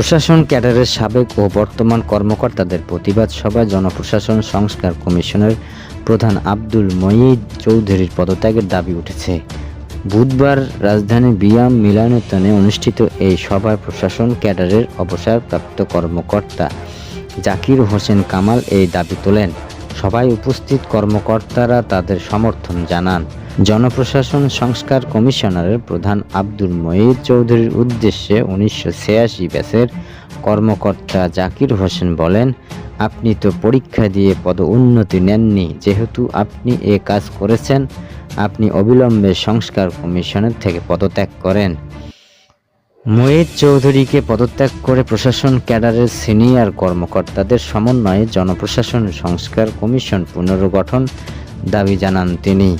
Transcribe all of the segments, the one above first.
প্রশাসন ক্যাডারের সাবেক ও বর্তমান কর্মকর্তাদের প্রতিবাদ সভায় জনপ্রশাসন সংস্কার কমিশনের প্রধান আব্দুল মঈদ চৌধুরীর পদত্যাগের দাবি উঠেছে। বুধবার রাজধানীর বিয়াম মিলনায়তনে অনুষ্ঠিত এই সভায় প্রশাসন ক্যাডারের অবসরপ্রাপ্ত কর্মকর্তা জাকির হোসেন কামাল এই দাবি তোলেন। সভায় উপস্থিত কর্মকর্তারা তাদের সমর্থন জানান। জনপ্রশাসন সংস্কার কমিশনারের প্রধান আব্দুল মঈদ চৌধুরীর উদ্দেশ্যে উনিশশো ছিয়াশি ব্যাচের কর্মকর্তা জাকির হোসেন বলেন, আপনি তো পরীক্ষা দিয়ে পদ উন্নতি নেননি। যেহেতু আপনি এ কাজ করেছেন, আপনি অবিলম্বে সংস্কার কমিশনের থেকে পদত্যাগ করেন। মহিত চৌধুরীকে পদত্যাগ করে প্রশাসন ক্যাডারের সিনিয়র কর্মকর্তাদের সমন্বয়ে জনপ্রশাসন সংস্কার কমিশন পুনর্গঠন দাবি জানান তিনি।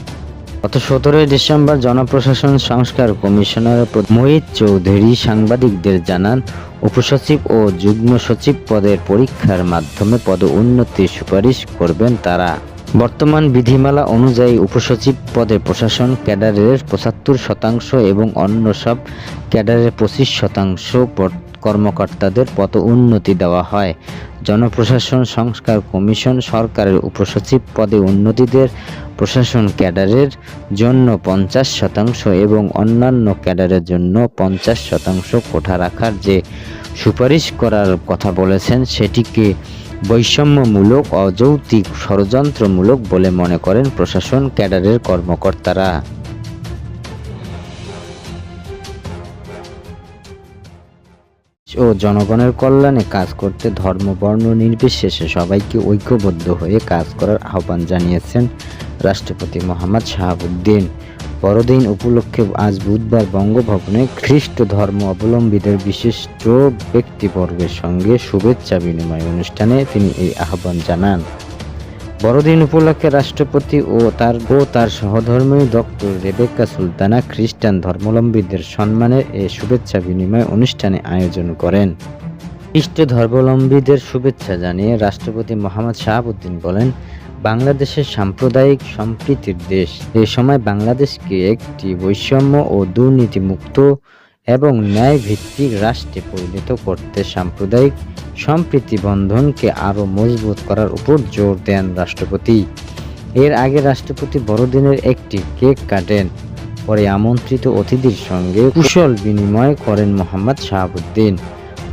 গত সতেরোই ডিসেম্বর জনপ্রশাসন সংস্কার কমিশনার মোহিত চৌধুরী সাংবাদিকদের জানান, উপসচিব ও যুগ্ম সচিব পদের পরীক্ষার মাধ্যমে পদ উন্নতির সুপারিশ করবেন তারা। বর্তমান বিধিমালা অনুযায়ী উপসচিব পদে প্রশাসন ক্যাডারের পঁচাত্তর শতাংশ এবং অন্য সব ক্যাডারের পঁচিশ শতাংশ কর্মকর্তাদের পত উন্নতি দেওয়া হয়। জনপ্রশাসন সংস্কার কমিশন সরকারের উপসচিব পদে উন্নতিদের প্রশাসন ক্যাডারের জন্য পঞ্চাশ শতাংশ এবং অন্যান্য ক্যাডারের জন্য পঞ্চাশ শতাংশ কোঠা রাখার যে সুপারিশ করার কথা বলেছেন, সেটিকে বৈষম্যমূলক, অযৌক্তিক, ষড়যন্ত্রমূলক বলে মনে করেন প্রশাসন ক্যাডারের কর্মকর্তারা। ও জনগণের কল্যাণে কাজ করতে ধর্ম, বর্ণ নির্বিশেষে সবাইকে ঐক্যবদ্ধ হয়ে কাজ করার আহ্বান জানিয়েছেন রাষ্ট্রপতি মোহাম্মদ শাহাবুদ্দিন। বড়দিন উপলক্ষে আজ বুধবার বঙ্গভবনে খ্রিস্ট ধর্ম অবলম্বীদের বিশিষ্ট ব্যক্তিবর্গের সঙ্গে শুভেচ্ছা বিনিময় অনুষ্ঠানে তিনি এই আহ্বান জানান। বড়দিন উপলক্ষে রাষ্ট্রপতি ও তার ও তার সহধর্মী ডক্টর রেবেকা সুলতানা খ্রিস্টান ধর্মাবলম্বীদের সম্মানের এ শুভেচ্ছা বিনিময় অনুষ্ঠানে আয়োজন করেন। খ্রিস্ট ধর্মাবলম্বীদের শুভেচ্ছা জানিয়ে রাষ্ট্রপতি মোহাম্মদ শাহাবুদ্দিন বলেন, বাংলাদেশের সাম্প্রদায়িক সম্প্রীতির দেশ। এ সময় বাংলাদেশকে একটি বৈষম্য ও দুর্নীতিমুক্ত এবং ন্যায় ভিত্তিক রাষ্ট্রে পরিণত করতে সাম্প্রদায়িক সম্প্রীতি বন্ধনকে আরও মজবুত করার উপর জোর দেন রাষ্ট্রপতি। এর আগে রাষ্ট্রপতি বড়দিনের একটি কেক কাটেন, পরে আমন্ত্রিত অতিথির সঙ্গে কুশল বিনিময় করেন মোহাম্মদ শাহাবুদ্দিন।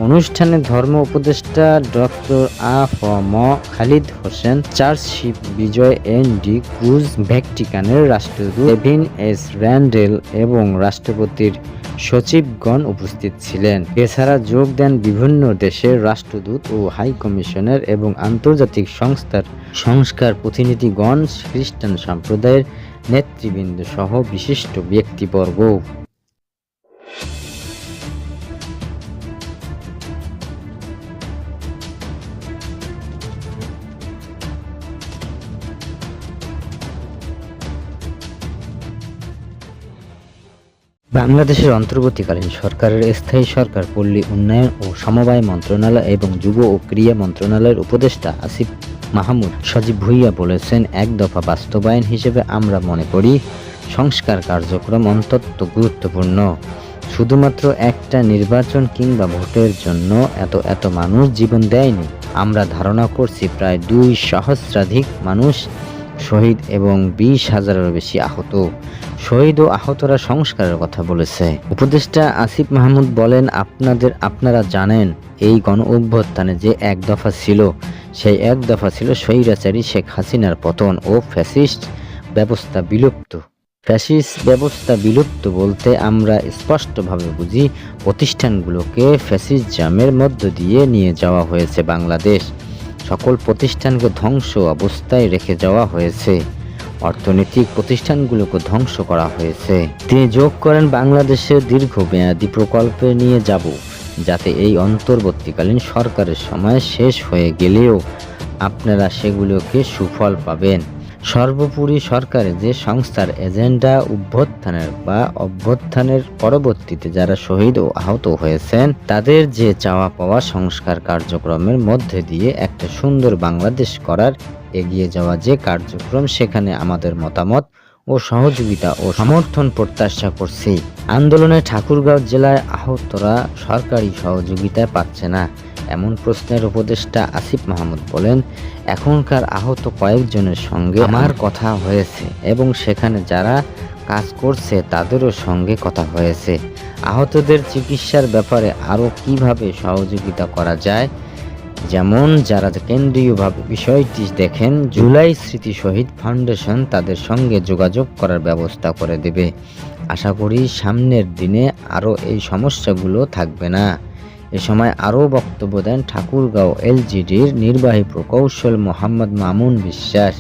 অনুষ্ঠানে ধর্ম উপদেষ্টা ডক্টর আ ফ ম খালিদ হোসেন চার্চশিপ বিজয় এন ডি ক্রুজ, ভ্যাটিকানের রাষ্ট্রদূত এভিন এস র্যান্ডেল এবং রাষ্ট্রপতির সচিবগণ উপস্থিত ছিলেন। এছাড়া যোগ দেন বিভিন্ন দেশের রাষ্ট্রদূত ও হাই কমিশনের এবং আন্তর্জাতিক সংস্থার সংস্কার প্রতিনিধিগণ খ্রিস্টান সম্প্রদায়ের নেতৃবৃন্দ সহ বিশিষ্ট ব্যক্তিবর্গ। বাংলাদেশের অন্তর্বর্তীকালীন সরকারের স্থায়ী সরকার পল্লী উন্নয়ন ও সমবায় মন্ত্রণালয় এবং যুব ও ক্রীড়া মন্ত্রণালয়ের উপদেষ্টা আসিফ মাহমুদ সজীব ভুইয়া বলেছেন, এক দফা বাস্তবায়ন হিসেবে আমরা মনে করি সংস্কার কার্যক্রম অন্তত গুরুত্বপূর্ণ। শুধুমাত্র একটা নির্বাচন কিংবা ভোটের জন্য এত এত মানুষ জীবন দেয়নি। আমরা ধারণা করছি প্রায় দুই সহস্রাধিক মানুষ শহীদ এবং বিশ হাজারেরও বেশি আহত। শহীদ ও আহতরা সংস্কারের কথা বলেছে। উপদেষ্টা আসিফ মাহমুদ বলেন, আপনাদের, আপনারা জানেন, এই গণ অভ্যুত্থানে যে এক দফা ছিল, সেই এক দফা ছিল স্বৈরাচারী শেখ হাসিনার পতন ও ফ্যাসিস্ট ব্যবস্থা বিলুপ্ত। ফ্যাসিস্ট ব্যবস্থা বিলুপ্ত বলতে আমরা স্পষ্টভাবে বুঝি, প্রতিষ্ঠানগুলোকে ফ্যাসিজমের মধ্য দিয়ে নিয়ে যাওয়া হয়েছে বাংলাদেশ। সকল প্রতিষ্ঠানকে ধ্বংস অবস্থায় রেখে যাওয়া হয়েছে। অর্থনৈতিক প্রতিষ্ঠানগুলোকে ধ্বংস করা হয়েছে। তিনি যোগ করেন বাংলাদেশের দীর্ঘমেয়াদী প্রকল্পে নিয়ে যাব, যাতে এই অন্তর্বর্তীকালীন সরকারের সময় শেষ হয়ে গেলেও আপনারা সেগুলোকে সুফল পাবেন। সর্বোপরি সরকারের যে সংস্থার এজেন্ডা অভ্যুত্থানের বা অভ্যুত্থানের পরবর্তীতে যারা শহীদ ও আহত হয়েছেন, তাদের যে চাওয়া পাওয়া সংস্কার কার্যক্রমের মধ্যে দিয়ে একটা সুন্দর বাংলাদেশ করার এগিয়ে যাওয়া যে কার্যক্রম, সেখানে আমাদের মতামত ও সহযোগিতা ও সমর্থন প্রত্যাশা করছি। আন্দোলনে ঠাকুরগাঁও জেলায় আহতরা সরকারি সহযোগিতা পাচ্ছে না। এমন প্রশ্নের উপদেষ্টা আসিফ মাহমুদ বলেন, এখনকার আহত কয়েকজনের সঙ্গে আমার কথা হয়েছে এবং সেখানে যারা কাজ করছে তাদেরও সঙ্গে কথা হয়েছে। আহতদের চিকিৎসার ব্যাপারে আরও কীভাবে সহযোগিতা করা যায়? যেমন, যারা কেন্দ্রীয়ভাবে বিষয়টি দেখেন, জুলাই স্মৃতি শহীদ ফাউন্ডেশন তাদের সঙ্গে যোগাযোগ করার ব্যবস্থা করে দেবে। আশা করি সামনের দিনে আরও এই সমস্যাগুলো থাকবে না। এ সময় আরও বক্তব্য দেন ঠাকুরগাঁও এলজিডির নির্বাহী প্রকৌশল মোহাম্মদ মামুন বিশ্বাস।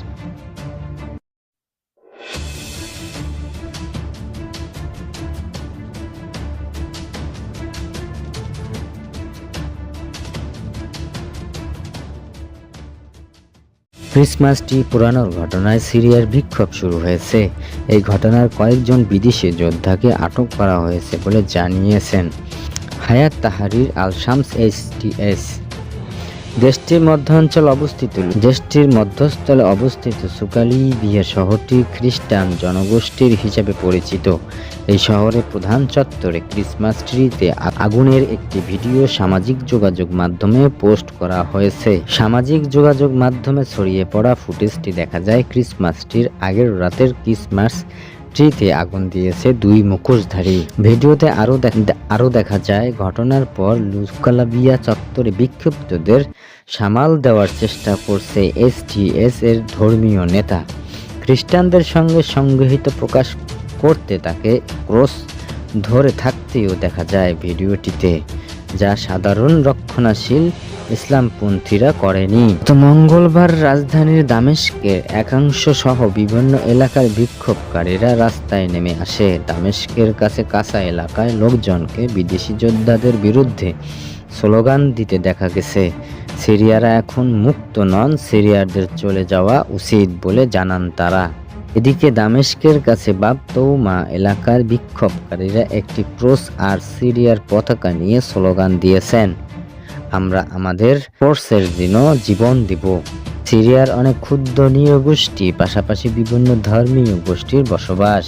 ক্রিসমাস ট্রি পোড়ানোর ঘটনায় সিরিয়ার বিক্ষোভ শুরু হয়েছে। এই ঘটনার কয়েকজন বিদেশি যোদ্ধাকে আটক করা হয়েছে বলে জানিয়েছেন। হায়াত তাহারির আল শামস এস। দেশটির মধ্যাঞ্চল অবস্থিত। দেশটির মধ্যস্থলে অবস্থিত সুকালিবিয়া শহরটি খ্রিস্টান জনগোষ্ঠীর হিসাবে পরিচিত। এই শহরের প্রধান চত্বরে ক্রিসমাস ট্রিতে আগুনের একটি ভিডিও সামাজিক যোগাযোগ মাধ্যমে পোস্ট করা হয়েছে। সামাজিক যোগাযোগ মাধ্যমে ছড়িয়ে পড়া ফুটেজটি দেখা যায় ক্রিসমাস ট্রির আগের রাতের ক্রিসমাস ট্রিতে আগুন দিয়েছে দুই মুখোশধারী। ভিডিওতে আরও আরও দেখা যায়, ঘটনার পর লুকালাবিয়া চত্বরে বিক্ষুব্ধদের সামাল দেওয়ার চেষ্টা করছে এসটিএস এর ধর্মীয় নেতা। খ্রিস্টানদের সঙ্গে সংগৃহীত প্রকাশ করতে তাকে ক্রস ধরে থাকতেও দেখা যায় ভিডিওটিতে, যা সাধারণ রক্ষণাশীল ইসলামপন্থীরা করেনি। তো মঙ্গলবার রাজধানীর দামেস্কের একাংশ সহ বিভিন্ন এলাকার বিক্ষোভকারীরা রাস্তায় নেমে আসে। দামেস্কের কাছে কাঁচা এলাকায় লোকজনকে বিদেশি যোদ্ধাদের বিরুদ্ধে স্লোগান দিতে দেখা গেছে। সিরিয়ারা এখন মুক্ত নন, সিরিয়ারদের চলে যাওয়া উচিত বলে জানান তারা। এদিকে দামেস্কের কাছে বাবতৌমা এলাকার বিক্ষোভকারীরা একটি ক্রস আর সিরিয়ার পতাকা নিয়ে স্লোগান দিয়েছেন। আমরা আমাদের ফোর্সের জন্য জীবন দিব। সিরিয়ার অনেক ক্ষুদ্র নিয় গোষ্ঠী পাশাপাশি বিভিন্ন ধর্মীয় গোষ্ঠীর বসবাস।